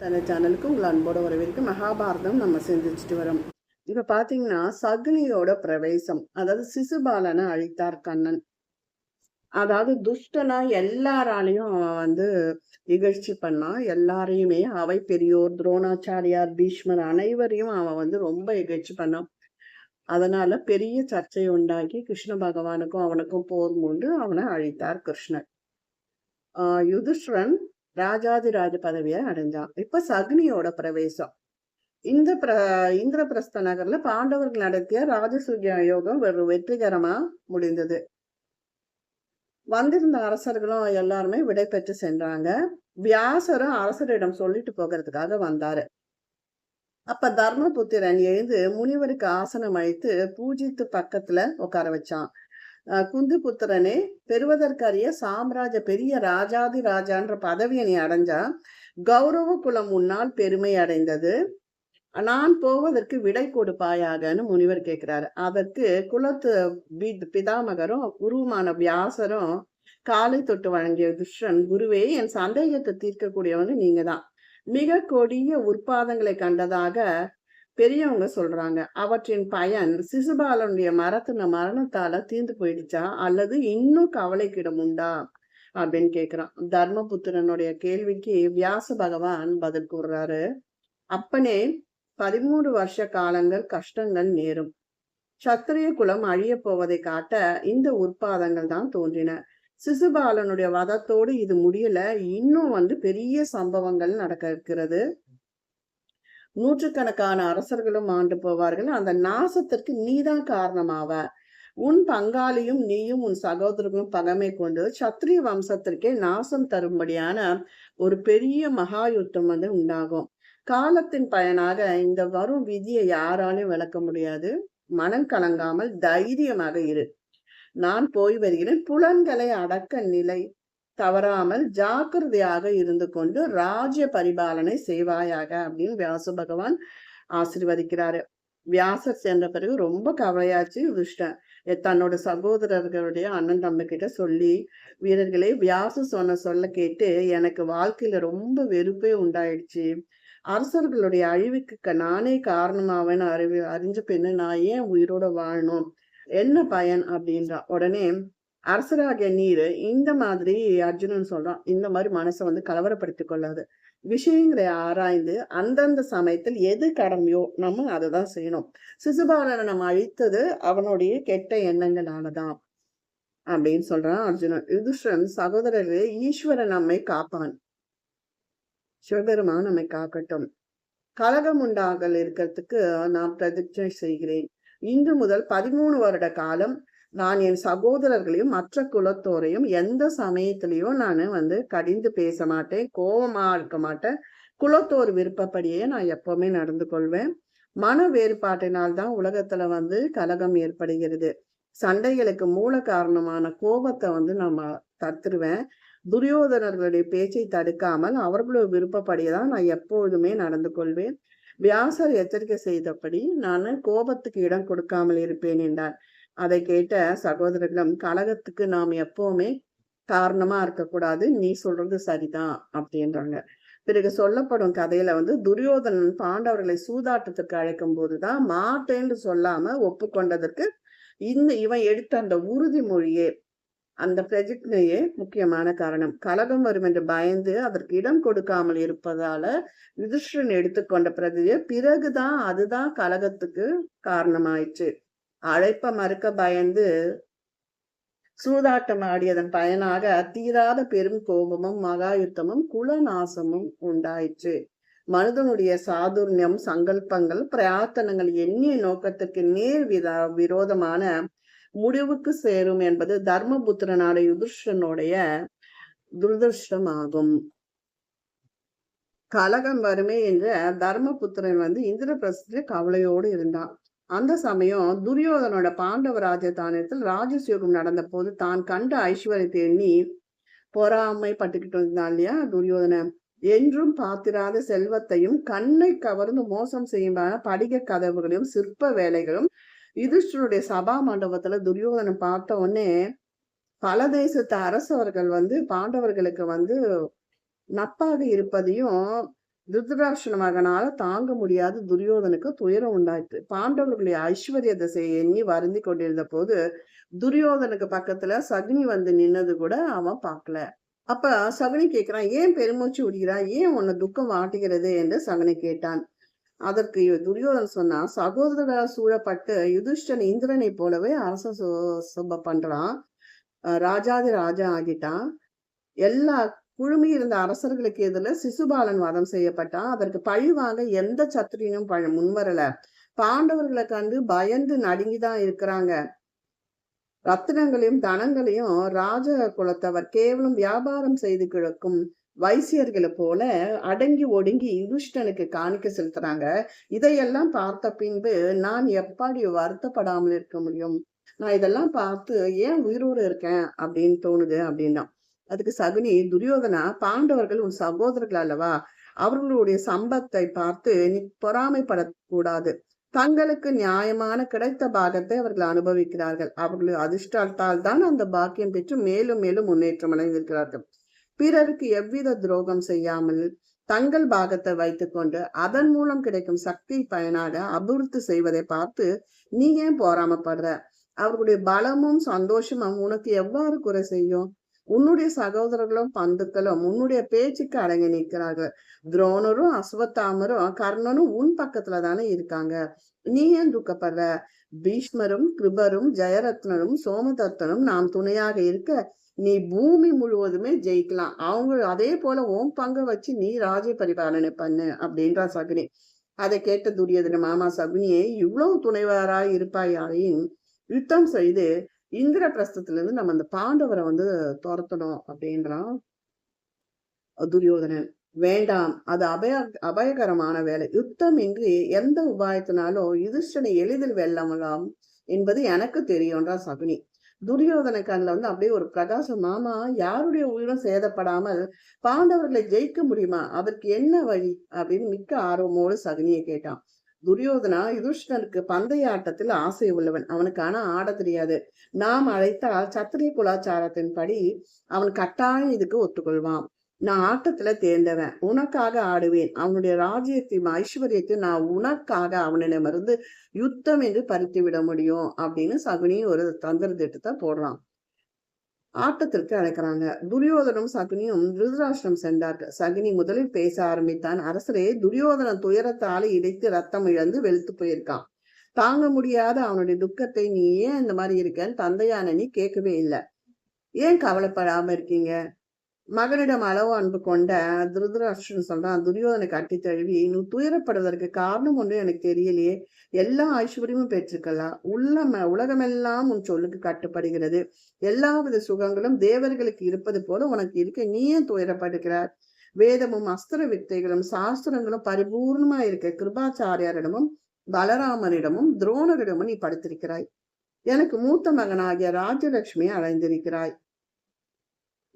தன சேனலுக்கு உங்கள் அன்போட வரவேற்கும் மகாபாரதம் நம்ம சிந்திச்சுட்டு வரோம். இப்ப பாத்தீங்கன்னா சகுனியோட பிரவேசம் அதாவது சிசுபாலனை அழித்தார் கண்ணன். அதாவது துஷ்டனா எல்லாராலையும் அவன் வந்து இகழ்ச்சி பண்ணான். எல்லாரையுமே அவை பெரியோர் துரோணாச்சாரியார் பீஷ்மர் அனைவரையும் அவன் வந்து ரொம்ப இகழ்ச்சி பண்ணான். அதனால பெரிய சர்ச்சை உண்டாகி கிருஷ்ண பகவானுக்கும் அவனுக்கும் போர் மூண்டு அவனை அழித்தார் கிருஷ்ணர். ஆஹ் ராஜாதிராஜ பதவியை அடைஞ்சான். இப்ப சகுனியோட பிரவேசம். இந்த பிர இந்திரபிரஸ்த நகர்ல பாண்டவர்கள் நடத்திய ராஜசூய யோகம் வெறு வெற்றிகரமா முடிந்தது. வந்திருந்த அரசர்களும் எல்லாருமே விடை பெற்று சென்றாங்க. வியாசரும் அரசரிடம் சொல்லிட்டு போகிறதுக்காக வந்தாரு. அப்ப தர்மபுத்திரன் எழுந்து முனிவருக்கு ஆசனம் அழித்து பூஜித்து பக்கத்துல உட்கார வச்சான். குந்து புத்திரனே பெறுவதற்கரிய சாம்ராஜ பெரிய ராஜாதி ராஜான்ற பதவியை நீ அடைஞ்சா கௌரவ குலம் உன்னால் பெருமை அடைந்தது. நான் போவதற்கு விடை கொடுப்பாயாகன்னு முனிவர் கேட்கிறாரு. அதற்கு குலத்து பிதாமகரும் குருமான வியாசரும் காலை தொட்டு வழங்கிய துஷ்டன் குருவே என் சந்தேகத்தை தீர்க்கக்கூடியவனு நீங்க தான் மிக கொடிய உற்பாதங்களை கண்டதாக பெரியவங்க சொல்றாங்க அவற்றின் பயன் சிசுபாலனுடைய மரத்தின மரணத்தால தீர்ந்து போயிடுச்சா? அல்லது இன்னும் கவலைக்கிடம் உண்டா? அப்படின்னு கேக்குறான். தர்மபுத்திரனுடைய கேள்விக்கு வியாச பகவான் பதில் கூறுறாரு. அப்பனே பதிமூன்று வருஷ காலங்கள் கஷ்டங்கள் நேரும். சத்திரிய குலம் அழிய போவதை காட்ட இந்த உற்பாதங்கள் தான் தோன்றின. சிசுபாலனுடைய வதத்தோடு இது முடியல. இன்னும் வந்து பெரிய சம்பவங்கள் நடக்க இருக்கிறது. நூற்றுக்கணக்கான அரசர்களும் ஆண்டு போவார்கள். அந்த நாசத்திற்கு நீதான் காரணமாவ. உன் பங்காளியும் நீயும் உன் சகோதரர்களும் பகமை கொண்டு சத்திரிய வம்சத்திற்கே நாசம் தரும்படியான ஒரு பெரிய மகா யுத்தம் வந்து உண்டாகும். காலத்தின் பயனாக இந்த வரும் விதியை யாராலையும் விளக்க முடியாது. மனம் கலங்காமல் தைரியமாக இரு. நான் போய் வருகிறேன். புலன்களை அடக்க நிலை தவறாமல் ஜாக்கிரதையாக இருந்து கொண்டு ராஜ்ய பரிபாலனை செய்வாயாக அப்படின்னு வியாச பகவான் ஆசிர்வதிக்கிறாரு. வியாசர் சென்ற பிறகு ரொம்ப கவலையாச்சு யுதிஷ்டன் தன்னோட சகோதரர்களுடைய அண்ணன் தம்பி கிட்ட சொல்லி வீரர்களே வியாசம் சொன்ன சொல்ல கேட்டு எனக்கு வாழ்க்கையில ரொம்ப வெறுப்பே உண்டாயிடுச்சு. அரசர்களுடைய அழிவுக்கு க- நானே காரணமாவேன்னு அறிவி அறிஞ்ச பின்ன நான் ஏன் உயிரோட வாழணும்? என்ன பயன்? அப்படின்றா. உடனே அரசராகிய நீர் இந்த மாதிரி அர்ஜுனன் சொல்றான் இந்த மாதிரி மனசை வந்து கலவரப்படுத்திக் கொள்ளாது. விஷயங்களை ஆராய்ந்து அந்தந்த சமயத்தில் எது கடமையோ நம்ம அதை தான் செய்யணும். சிசுபாலனை நம்ம அழித்தது அவனுடைய கெட்ட எண்ணங்களாலதான் அப்படின்னு சொல்றான் அர்ஜுனன். யுதிஷ்டன் சகோதரர் ஈஸ்வரன் நம்மை காப்பான். சிவபெருமான் நம்மை காக்கட்டும். கலகம் உண்டாகல் இருக்கிறதுக்கு நான் பிரதிஜை செய்கிறேன். இன்று முதல் பதிமூணு வருட காலம் நான் என் சகோதரர்களையும் மற்ற குலத்தோரையும் எந்த சமயத்திலையும் நான் வந்து கடிந்து பேச மாட்டேன் கோபமா இருக்க மாட்டேன். குலத்தோர் விருப்பப்படியே நான் எப்பவுமே நடந்து கொள்வேன். மன வேறுபாட்டினால் தான் உலகத்துல வந்து கலகம் ஏற்படுகிறது. சண்டைகளுக்கு மூல காரணமான கோபத்தை வந்து நம்ம தடுத்துருவேன். துரியோதனர்களுடைய பேச்சை தடுக்காமல் அவர்களோட விருப்பப்படியே தான் நான் எப்பொழுதுமே நடந்து கொள்வேன். வியாசர் எச்சரிக்கை செய்தபடி நான் கோபத்துக்கு இடம் கொடுக்காமல் இருப்பேன் என்றார். அதை கேட்ட சகோதரர்களும் கலகத்துக்கு நாம் எப்பவுமே காரணமா இருக்கக்கூடாது. நீ சொல்றது சரிதான் அப்படின்றாங்க. பிறகு சொல்லப்படும் கதையில வந்து துரியோதனன் பாண்டவர்களை சூதாட்டத்துக்கு அழைக்கும் போதுதான் மாட்டேன்னு சொல்லாம ஒப்புக்கொண்டதற்கு இந்த இவன் எடுத்த அந்த உறுதிமொழியே அந்த பிரதிஜையே முக்கியமான காரணம். கலகம் வரும் என்று பயந்து அதற்கு இடம் கொடுக்காமல் இருப்பதால யுதிஷ்டன் எடுத்துக்கொண்ட பிரதியை பிறகுதான் அதுதான் கலகத்துக்கு காரணமாயிற்று. அழைப்ப மறுக்க பயந்து சூதாட்டம் ஆடியதன் பயனாக தீராத பெரும் கோபமும் மகாயுத்தமும் குலநாசமும் உண்டாயிற்று. மனிதனுடைய சாதுர்யம் சங்கல்பங்கள் பிரார்த்தனங்கள் எண்ணிய நோக்கத்துக்கு நேர் விதா விரோதமான முடிவுக்கு சேரும் என்பது தர்மபுத்திரனான யுதிர்ஷனுடைய துரதிருஷ்டமாகும். கலகம் வருமே என்ற தர்மபுத்திரன் வந்து இந்திரபிரஸ்தில கவலையோடு இருந்தான். அந்த சமயம் துரியோதனோட பாண்டவ ராஜதானியத்தில் ராஜசயோகம் நடந்த போது தான் கண்ட ஐஸ்வர்யத்தை எண்ணி பொறாமை பட்டுக்கிட்டு இருந்தான் இல்லையா துரியோதனன் என்றும் பார்த்திராத செல்வத்தையும் கண்ணை கவர்ந்து மோசம் செய்யும் படிக கதவுகளையும் சிற்ப வேலைகளும் யுதிஷ்டருடைய சபா மண்டபத்துல துரியோதனன் பார்த்த உடனே பல தேசத்து அரசவர்கள் வந்து பாண்டவர்களுக்கு வந்து நட்பாக இருப்பதையும் திருதராஷ்டிர தாங்க முடியாத துரியோதனுக்கு துயரம் உண்டாயிற்று. பாண்டவர்களுடைய ஐஸ்வர்ய திசையை எண்ணி வருந்தி கொண்டிருந்த போது துரியோதனுக்கு பக்கத்துல சகுனி வந்து நின்னது கூட அவன் பார்க்கல. அப்ப சகுனி கேட்கிறான் ஏன் பெருமூச்சு விடுகிறான் ஏன் உன்னை துக்கம் வாட்டுகிறது? என்று சகுனி கேட்டான். அதற்கு துரியோதன் சொன்னா சகோதரர்களால் சூழப்பட்டு யுதிஷ்டன் இந்திரனை போலவே அரச சுப பண்றான். ராஜாதி ராஜா ஆகிட்டான். எல்லா குழுமியிருந்த அரசர்களுக்கு எதிரில் சிசுபாலன் வதம் செய்யப்பட்டான். அதற்கு பழிவாங்க எந்த சத்திரியனும் பழ முன்வரல. பாண்டவர்களை கண்டு பயந்து நடுங்கிதான் இருக்கிறாங்க. ரத்தினங்களையும் தனங்களையும் ராஜ குலத்தவர் கேவலம் வியாபாரம் செய்து கிடக்கும் வைசியர்களை போல அடங்கி ஒடுங்கி யுதிஷ்டனுக்கு காணிக்க செலுத்துறாங்க. இதையெல்லாம் பார்த்த பின்பு நான் எப்படி வருத்தப்படாமல் இருக்க முடியும்? நான் இதெல்லாம் பார்த்து ஏன் உயிரோடு இருக்கேன்? அப்படின்னு தோணுது அப்படின்னா. அதுக்கு சகுனி துரியோதனா பாண்டவர்கள் உன் சகோதரர்கள் அல்லவா? அவர்களுடைய சம்பத்தை பார்த்து நீ பொறாமைப்படக்கூடாது. தங்களுக்கு நியாயமான கிடைத்த பாகத்தை அவர்கள் அனுபவிக்கிறார்கள். அவர்கள் அதிர்ஷ்டத்தால் தான் அந்த பாக்கியம் பெற்று மேலும் மேலும் முன்னேற்றம் அடைந்திருக்கிறார்கள். பிறருக்கு எவ்வித துரோகம் செய்யாமல் தங்கள் பாகத்தை வைத்துக்கொண்டு அதன் மூலம் கிடைக்கும் சக்தி பயனாக அபிவிருத்தி செய்வதை பார்த்து நீ ஏன் போராமப்படுற அவர்களுடைய பலமும் சந்தோஷமும் உனக்கு எவ்வாறு குறை செய்யும்? உன்னுடைய சகோதரர்களும் பந்துக்களும் உன்னுடைய பேச்சுக்கு அடங்கி நிற்கிறார்கள். துரோணரும் அஸ்வத்தாமரும் கர்ணனும் உன் பக்கத்துல தானே இருக்காங்க. நீ ஏன் துக்கப்படுற? பீஷ்மரும் கிருபரும் ஜெயரத்னரும் சோமதத்தனும் நாம் துணையாக இருக்க நீ பூமி முழுவதுமே ஜெயிக்கலாம். அவங்க அதே போல ஓம் பங்க வச்சு நீ ராஜ்ய பரிபாலனை பண்ணு அப்படின்றா சகுனி. அதை கேட்ட துரியதன மாமா சகுனியே இவ்வளவு துணைவாராய் இருப்பாயாயின் யுத்தம் செய்து இந்திர பிரஸ்தத்துல நம்ம அந்த பாண்டவரை வந்து துரத்தணும் அப்படின்றான் துரியோதனன். வேண்டாம் அது அபய அபயகரமான வேலை. யுத்தம் இங்கு எந்த உபாயத்தினாலும் யுதிஷ்டனை எளிதில் வெல்லலாம் என்பது எனக்கு தெரியும்ன்றா சகுனி. துரியோதன கண்ணில் வந்து அப்படியே ஒரு பிரகாசம் மாமா யாருடைய உயிரும் சேதப்படாமல் பாண்டவர்களை ஜெயிக்க முடியுமா? அதற்கு என்ன வழி? அப்படின்னு மிக்க ஆர்வமோடு சகுனியை கேட்டான். துரியோதனா யுதிஷ்டனுக்கு பந்தய ஆட்டத்தில் ஆசை உள்ளவன். அவனுக்கு ஆனா ஆட தெரியாது. நாம் அழைத்தால் சத்திரிய குலாச்சாரத்தின் படி அவன் கட்டாயம் இதுக்கு ஒத்துக்கொள்வான். நான் ஆட்டத்துல தேர்ந்தவன். உனக்காக ஆடுவேன். அவனுடைய ராஜ்யத்தையும் ஐஸ்வர்யத்தையும் நான் உனக்காக அவனிடமிருந்து யுத்தம் என்று பறித்து விட முடியும் அப்படின்னு சகுனி ஒரு தந்திர திட்டத்தை போடுறான். ஆட்டத்திற்கு அழைக்கிறாங்க. துரியோதனும் சகுனியும் திருதராஷ்டிரம் சென்றார்கள். சகுனி முதலில் பேச ஆரம்பித்தான். அரசரே துரியோதனன் துயரத்தால் இடைத்து ரத்தம் இழந்து வெளுத்து போயிருக்கான். தாங்க முடியாத அவனுடைய துக்கத்தை நீ ஏன் இந்த மாதிரி இருக்கன்னு தந்தையான நீ கேட்கவே இல்லை. ஏன் கவலைப்படாம இருக்கீங்க? மகனிடம் அளவு அன்பு கொண்ட திருதராஷ்டிரன் சொல்றான் துரியோதனை கட்டி தழுவி நீ துயரப்படுவதற்கு காரணம் ஒன்று எனக்கு தெரியலையே. எல்லா ஐஸ்வர்யமும் பெற்றிருக்கலாம். உள்ள உலகமெல்லாம் உன் சொல்லுக்கு கட்டுப்படுகிறது. எல்லாவித சுகங்களும் தேவர்களுக்கு இருப்பது போல உனக்கு இருக்க. நீ ஏன் துயரப்படுகிறார் வேதமும் அஸ்திர வித்தைகளும் சாஸ்திரங்களும் பரிபூர்ணமா இருக்க. கிருபாச்சாரியாரிடமும் பலராமனிடமும் துரோணரிடமும் நீ படுத்திருக்கிறாய். எனக்கு மூத்த மகனாகிய ராஜலட்சுமியை அடைந்திருக்கிறாய்.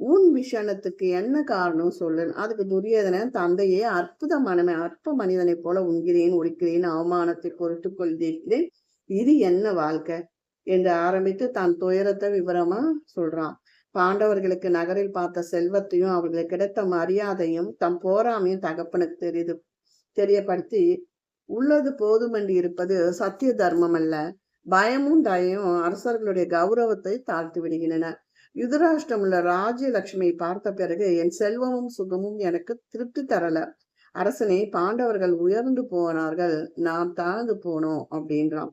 உன் விஷணத்துக்கு என்ன காரணம் சொல்லு? அதுக்கு துரியோதனன் தந்தையே அற்புத மனமே அற்ப மனிதனை போல உண்கிறேன் ஒழிக்கிறேன் அவமானத்தை பொறுத்து கொள்கிறேன் இது என்ன வாழ்க்கை? என்று ஆரம்பித்து தன் துயரத்தை விவரமா சொல்றான். பாண்டவர்களுக்கு நகரில் பார்த்த செல்வத்தையும் அவர்களுக்கு கிடைத்த மரியாதையும் தம் போராமையும் தகப்பனுக்கு தெரியுது தெரியப்படுத்தி உள்ளது போதுமென்று இருப்பது சத்திய தர்மம் அல்ல. பயமும் தயமும் அரசர்களுடைய கௌரவத்தை தாழ்த்து விடுகின்றன. யுதராஷ்டிரமுள்ள ராஜ்யலட்சுமியை பார்த்த பிறகு என் செல்வமும் சுகமும் எனக்கு திருப்தி தரல. அரசனை பாண்டவர்கள் உயர்ந்து போனார்கள். நாம் தாழ்ந்து போனோம் அப்படின்றான்.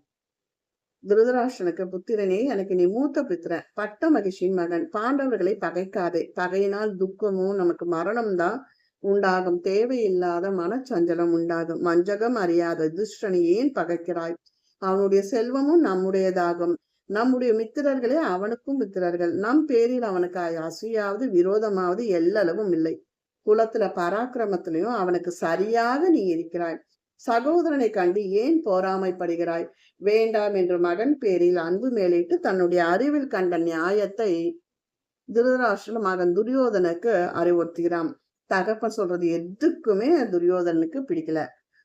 திருதராஷ்டனுக்கு புத்திரனே எனக்கு நீ மூத்த புத்திரன் பட்ட மகிழ்ச்சியின் மகன். பாண்டவர்களை பகைக்காதே. பகையினால் துக்கமும் நமக்கு மரணம் தான் உண்டாகும். தேவையில்லாத மனச்சஞ்சலம் உண்டாகும். மஞ்சகம் அறியாத துஷ்டனை ஏன் பகைக்கிறாய்? அவனுடைய செல்வமும் நம்முடையதாகும். நம்முடைய மித்திரர்களே அவனுக்கும் மித்திரர்கள். நம் பேரில் அவனுக்கு அசையாவது விரோதமாவது எல்லளவும் இல்லை. குலத்துல பராக்கிரமத்திலையும் அவனுக்கு சரியாக நீ இருக்கிறாய். சகோதரனை கண்டு ஏன் போராமைப்படுகிறாய்? வேண்டாம் என்று மகன் பேரில் அன்பு மேலிட்டு தன்னுடைய அறிவில் கண்ட நியாயத்தை திருதராஷ்டிர மகன் துரியோதனுக்கு அறிவுறுத்துகிறான். தகப்பன் சொல்றது எதுக்குமே துரியோதனுக்கு பிடிக்கல.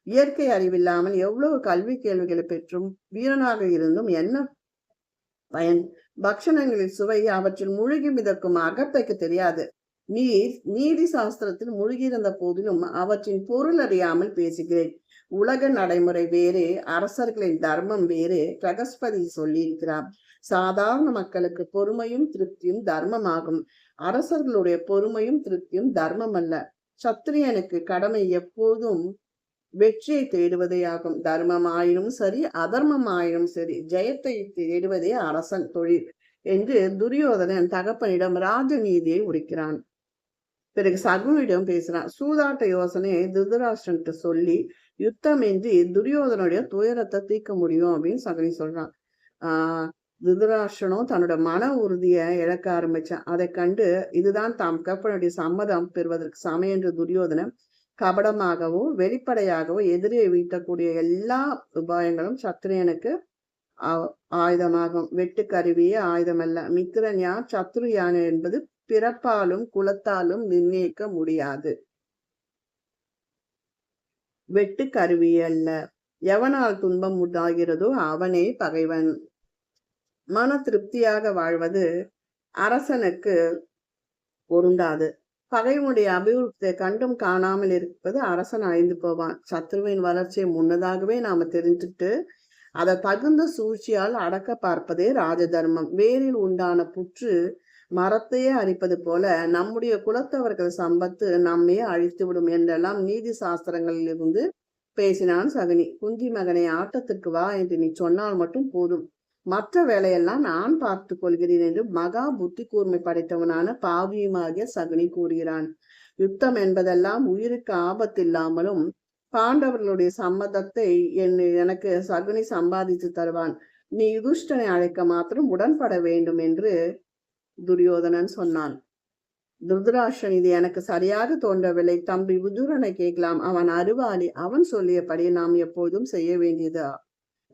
இயற்கை அறிவில்லாமல் எவ்வளவு கல்வி கேள்விகளை பெற்றும் வீரனாக இருந்தும் என்ன பயன் பக்ஷணங்களின் சுவை அவற்றில் முழுகி மிதக்கும் அகத்தைக்கு தெரியாது. நீர் நீதி சாஸ்திரத்தில் முழுகியிருந்த போதிலும் அவற்றின் பொருள் அறியாமல் பேசுகிறேன். உலக நடைமுறை வேறு அரசர்களின் தர்மம் வேறு பிரகஸ்பதி சொல்லியிருக்கிறார். சாதாரண மக்களுக்கு பொறுமையும் திருப்தியும் தர்மமாகும். அரசர்களுடைய பொறுமையும் திருப்தியும் தர்மம் அல்ல சத்திரியனுக்கு கடமை எப்போதும் வெற்றியை தேடுவதே ஆகும். தர்மம் ஆயினும் சரி அதர்மம் ஆயினும் சரி ஜெயத்தை தேடுவதே அரசன் தொழில் என்று துரியோதனன் தகப்பனிடம் ராஜநீதியை உரிக்கிறான். பிறகு சகுனிடம் பேசுறான் சூதாட்ட யோசனையை திருதராஷ்டன்ட்டு சொல்லி யுத்தம் இன்றி துரியோதனுடைய துயரத்தை தீர்க்க முடியும் அப்படின்னு சகுனி சொல்றான். ஆஹ் திருதராஷ்டனும் தன்னோட மன உறுதியை இழக்க ஆரம்பிச்சான். அதை கண்டு இதுதான் தாம் கப்பனுடைய சம்மதம் பெறுவதற்கு சமயம் என்று துரியோதனன் கபடமாகவோ வெளிப்படையாகவோ எதிரியை வீட்டக்கூடிய எல்லா உபாயங்களும் சத்ரியனுக்கு ஆயுதமாகும். வெட்டுக்கருவியே ஆயுதமல்ல. மித்திரன் யார்? சத்ரு யானை என்பது பிறப்பாலும் குலத்தாலும் நிர்ணயிக்க முடியாது. வெட்டு கருவி அல்ல. எவனால் துன்பம் உண்டாகிறதோ அவனே பகைவன். மன திருப்தியாக வாழ்வது அரசனுக்கு பொருந்தாது. பகைவனுடைய அபிவிருத்தியை கண்டும் காணாமல் இருப்பது அரசன் அழிந்து போவான். சத்ருவின் வளர்ச்சியை முன்னதாகவே நாம தெரிஞ்சுட்டு அதை தகுந்த சூழ்ச்சியால் அடக்க பார்ப்பதே ராஜதர்மம். வேரில் உண்டான புற்று மரத்தையே அழிப்பது போல நம்முடைய குலத்தவர்கள் சம்பத்து நம்மையே அழித்து விடும் என்றெல்லாம் நீதி சாஸ்திரங்களில் இருந்து பேசினான் சகுனி. குந்தி மகனை ஆட்டத்துக்கு வா என்று நீ சொன்னால் மட்டும் போதும். மற்ற வேலையெல்லாம் நான் பார்த்து கொள்கிறேன் என்று மகா புத்தி கூர்மை படைத்தவனான பாவியுமாகிய சகுனி கூறுகிறான். யுத்தம் என்பதெல்லாம் உயிருக்கு ஆபத்தில்லாமலும் பாண்டவர்களுடைய சம்மதத்தை என் எனக்கு சகுனி சம்பாதித்து தருவான். நீ யுதுஷ்டனை அழைக்க மாத்திரம் உடன்பட வேண்டும் என்று துரியோதனன் சொன்னான். துர்தராஷன் இது எனக்கு சரியாக தோன்றவில்லை. தம்பி விதுரனை கேட்கலாம். அவன் அறிவாளி. அவன் சொல்லியபடி நாம் எப்போதும் செய்ய வேண்டியது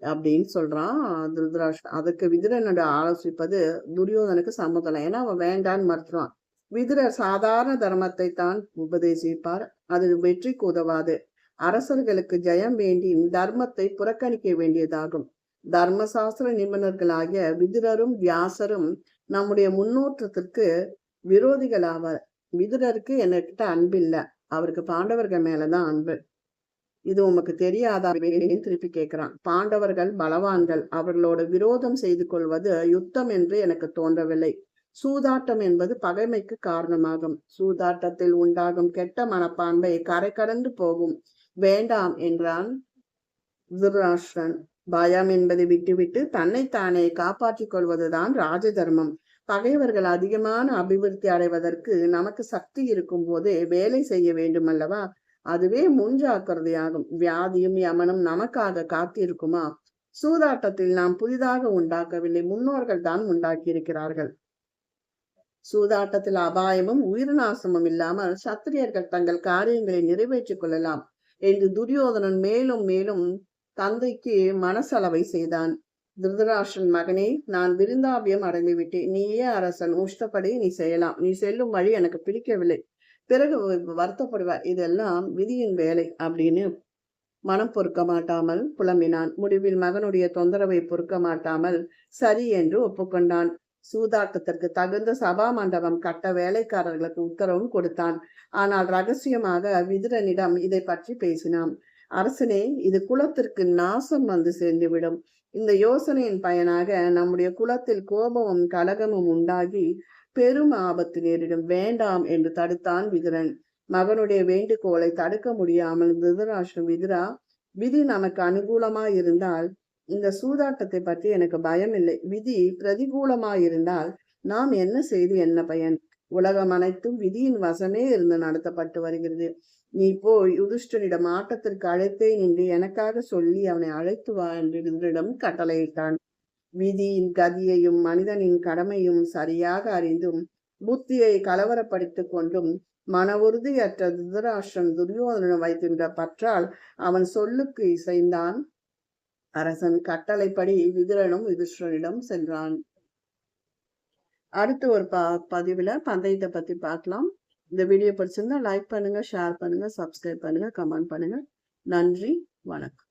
அப்படின்னு சொல்றான் துருதராஷ்டன் அதுக்கு விதுரனோட ஆலோசிப்பது துரியோதனுக்கு சம்மதம் ஏன்னா அவன் வேண்டான்னு மறுத்துறான் விதுரர் சாதாரண தர்மத்தை தான் உபதேசிப்பார். அது வெற்றிக்கு உதவாது. அரசர்களுக்கு ஜெயம் வேண்டி தர்மத்தை புறக்கணிக்க வேண்டியதாகும். தர்மசாஸ்திர நிபுணர்களாகிய விதுரரும் வியாசரும் நம்முடைய முன்னோற்றத்திற்கு விரோதிகள் ஆவார் விதுரருக்கு என்கிட்ட அன்பு இல்லை அவருக்கு பாண்டவர்கள் மேலதான் அன்பு. இது உமக்கு தெரியாதா? திருப்பி கேட்கிறான். பாண்டவர்கள் பலவான்கள் அவர்களோட விரோதம் செய்து கொள்வது யுத்தம் என்று எனக்கு தோன்றவில்லை. சூதாட்டம் என்பது பகைமைக்கு காரணமாகும். சூதாட்டத்தில் உண்டாகும் கெட்ட மனப்பான்பை கரை கடந்து போகும். வேண்டாம் என்றான் துராஷ்டிரன் பயம் என்பதை விட்டுவிட்டு தன்னைத்தானே காப்பாற்றிக் கொள்வதுதான் ராஜ தர்மம். பகைவர்கள் அதிகமான அபிவிருத்தி அடைவதற்கு நமக்கு சக்தி இருக்கும் போதே வேலை செய்ய வேண்டும் அல்லவா அதுவே முன்ஜாக்கிரதையாகும் வியாதியும் யமனும் நமக்காக காத்திருக்குமா? சூதாட்டத்தில் நாம் புதிதாக உண்டாக்கவில்லை. முன்னோர்கள் தான் உண்டாக்கியிருக்கிறார்கள். சூதாட்டத்தில் அபாயமும் உயிர் நாசமும் இல்லாமல் சத்திரியர்கள் தங்கள் காரியங்களை நிறைவேற்றிக் கொள்ளலாம் என்று துரியோதனன் மேலும் மேலும் தந்தைக்கு மனசலவை செய்தான். திருதராஷன் மகனே நான் விருந்தாபியம் அடைந்துவிட்டேன். நீயே அரசன் உஷ்டப்படி நீ செய்யலாம். நீ செல்லும் வழி எனக்கு பிடிக்கவில்லை. பிறகு வருத்தப்படுவார். இதெல்லாம் விதியின் வேலை அப்படின்னு மனம் பொறுக்க மாட்டாமல் புலம்பினான். முடிவில் மகனுடைய தொந்தரவை பொறுக்க மாட்டாமல் சரி என்று ஒப்புக்கொண்டான். சூதாட்டத்திற்கு தகுந்த சபா மண்டபம் கட்ட வேலைக்காரர்களுக்கு உத்தரவும் கொடுத்தான். ஆனால் ரகசியமாக விதுரனிடம் இதை பற்றி பேசினான். அரசனே இது குலத்திற்கு நாசம் வந்து சேர்ந்துவிடும். இந்த யோசனையின் பயனாக நம்முடைய குலத்தில் கோபமும் கலகமும் உண்டாகி பெரும் ஆபத்து நேரிடும். வேண்டாம் என்று தடுத்தான் விதுரன். மகனுடைய வேண்டுகோளை தடுக்க முடியாமல் திருதராஷ்டிரம் விதுரா விதி நமக்கு அனுகூலமா இருந்தால் இந்த சூதாட்டத்தை பற்றி எனக்கு பயம் இல்லை. விதி பிரதிகூலமா இருந்தால் நாம் என்ன செய்து என்ன பயன்? உலகம் அனைத்தும் விதியின் வசமே இருந்து நடத்தப்பட்டு வருகிறது. நீ போய் யுதிஷ்டனிடம் ஆட்டத்திற்கு அழைத்தேன் என்று எனக்காக சொல்லி அவனை அழைத்து வா என்று கட்டளையிட்டான். விதியின் கதியையும் மனிதனின் கடமையும் சரியாக அறிந்தும் புத்தியை கலவரப்படுத்திக் கொண்டும் மன உறுதியற்ற திருதராஷ்டிரம் துரியோதனன் வைத்திருந்த பற்றால் அவன் சொல்லுக்கு இசைந்தான். அரசன் கட்டளைப்படி விதுரனும் யுதிஷ்டனிடம் சென்றான். அடுத்து ஒரு ப பதிவுல பந்தயத்தை பத்தி பார்க்கலாம். இந்த வீடியோ பிடிச்சிருந்தா லைக் பண்ணுங்க ஷேர் பண்ணுங்க சப்ஸ்கிரைப் பண்ணுங்க கமெண்ட் பண்ணுங்க. நன்றி வணக்கம்.